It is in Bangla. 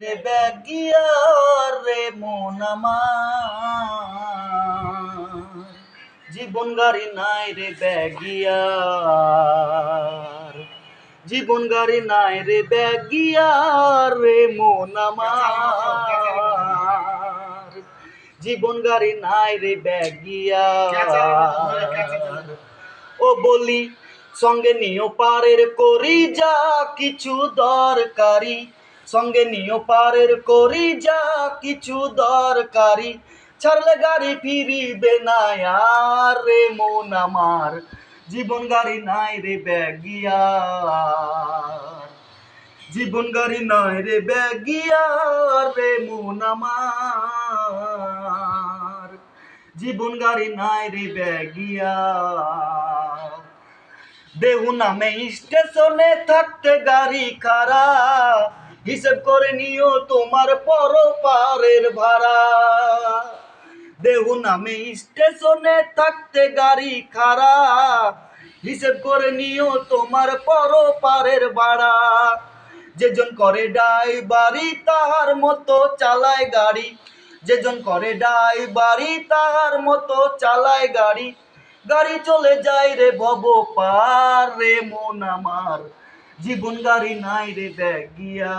রে ব্যাগিয়া রে মন জীবন গাড়ি নাই রে ব্যাগিয়ার। জীবন গাড়ি নাই রে ব্যাগিয়ার রে মন আমার। জীবন গাড়ি নাই রে ব্যাগিয়ার। ও বলি, সঙ্গে নিও পারের করি যা কিছু দরকারি। সঙ্গে নিও পারের করি যা কিছু দরকারি। ছাড়লে গাড়ি ফিরিবে না আর রে মন আমার, জীবন গাড়ি নাই রে ব্যাগিয়ার। জীবন গাড়ি নাই রে ব্যাগিয়ার, রে মন আমার। জীবন গাড়ি নাই রে ব্যাগিয়ার। দেহু নামে স্টেশনে থাকতে গাড়ি খারা হিসেব করে নিও তোমার পর পারের ভাড়া। দেহু নামে স্টেশনে থাকতে গাড়ি খারা হিসেব করে নিও তোমার পর পারের ভাড়া। যেজন করে ডাই বাড়ি তার মতো চালায় গাড়ি। যেজন করে ডাই বাড়ি তার মতো চালায় গাড়ি। গাড়ি চলে যায় রে ভব পার রে মন আমার। জীবন গাড়ি নাই রে ব্যাগিয়া।